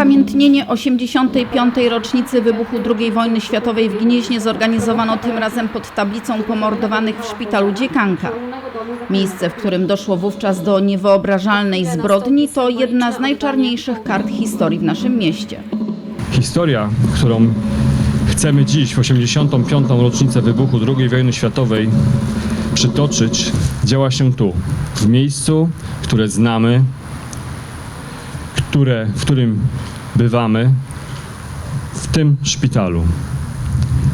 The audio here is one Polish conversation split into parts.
upamiętnienie 85. rocznicy wybuchu II wojny światowej w Gnieźnie zorganizowano tym razem pod tablicą pomordowanych w szpitalu Dziekanka. Miejsce, w którym doszło wówczas do niewyobrażalnej zbrodni, to jedna z najczarniejszych kart historii w naszym mieście. Historia, którą chcemy dziś, w 85. rocznicę wybuchu II wojny światowej, przytoczyć, działa się tu, w miejscu, które znamy, które, w którym bywamy, w tym szpitalu.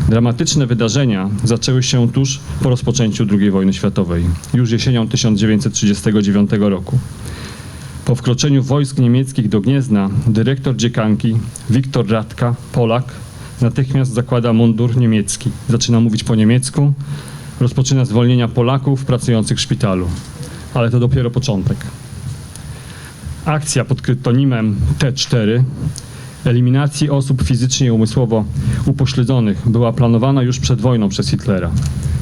Dramatyczne wydarzenia zaczęły się tuż po rozpoczęciu II wojny światowej, już jesienią 1939 roku. Po wkroczeniu wojsk niemieckich do Gniezna dyrektor dziekanki Wiktor Radka, Polak, natychmiast zakłada mundur niemiecki. Zaczyna mówić po niemiecku, rozpoczyna zwolnienia Polaków pracujących w szpitalu. Ale to dopiero początek. Akcja pod kryptonimem T4 eliminacji osób fizycznie i umysłowo upośledzonych była planowana już przed wojną przez Hitlera.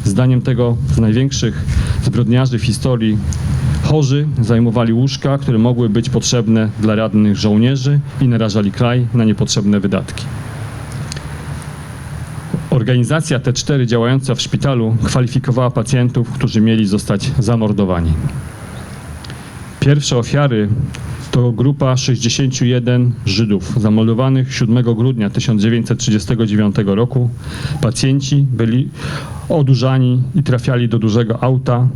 Zdaniem tego z największych zbrodniarzy w historii chorzy zajmowali łóżka, które mogły być potrzebne dla radnych żołnierzy i narażali kraj na niepotrzebne wydatki. Organizacja T4 działająca w szpitalu kwalifikowała pacjentów, którzy mieli zostać zamordowani. Pierwsze ofiary to grupa 61 Żydów zamordowanych 7 grudnia 1939 roku. Pacjenci byli odurzani i trafiali do dużego auta,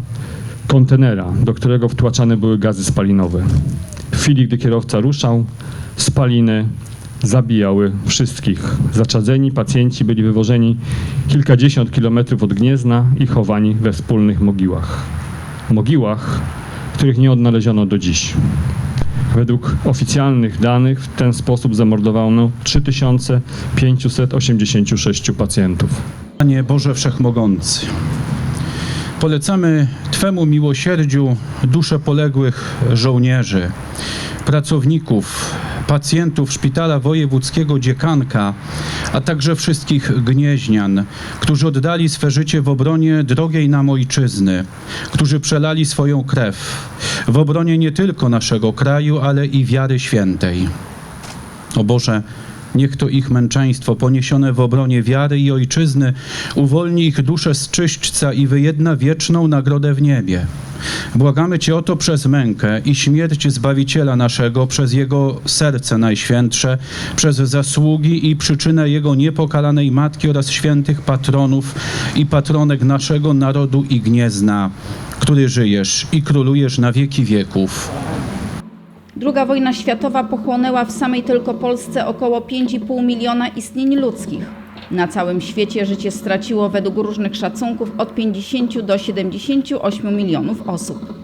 kontenera, do którego wtłaczane były gazy spalinowe. W chwili, gdy kierowca ruszał, spaliny zabijały wszystkich. Zaczadzeni pacjenci byli wywożeni kilkadziesiąt kilometrów od Gniezna i chowani we wspólnych mogiłach. Mogiłach, których nie odnaleziono do dziś. Według oficjalnych danych w ten sposób zamordowano 3586 pacjentów. Panie Boże Wszechmogący, polecamy Twemu miłosierdziu dusze poległych żołnierzy, pracowników, pacjentów Szpitala Wojewódzkiego Dziekanka, a także wszystkich gnieźnian, którzy oddali swe życie w obronie drogiej nam ojczyzny, którzy przelali swoją krew w obronie nie tylko naszego kraju, ale i wiary świętej. O Boże, niech to ich męczeństwo poniesione w obronie wiary i ojczyzny uwolni ich duszę z czyśćca i wyjedna wieczną nagrodę w niebie. Błagamy Cię o to przez mękę i śmierć Zbawiciela naszego, przez Jego serce najświętsze, przez zasługi i przyczynę Jego niepokalanej Matki oraz świętych patronów i patronek naszego narodu i gniezna, który żyjesz i królujesz na wieki wieków. Druga wojna światowa pochłonęła w samej tylko Polsce około 5,5 miliona istnień ludzkich. Na całym świecie życie straciło według różnych szacunków od 50 do 78 milionów osób.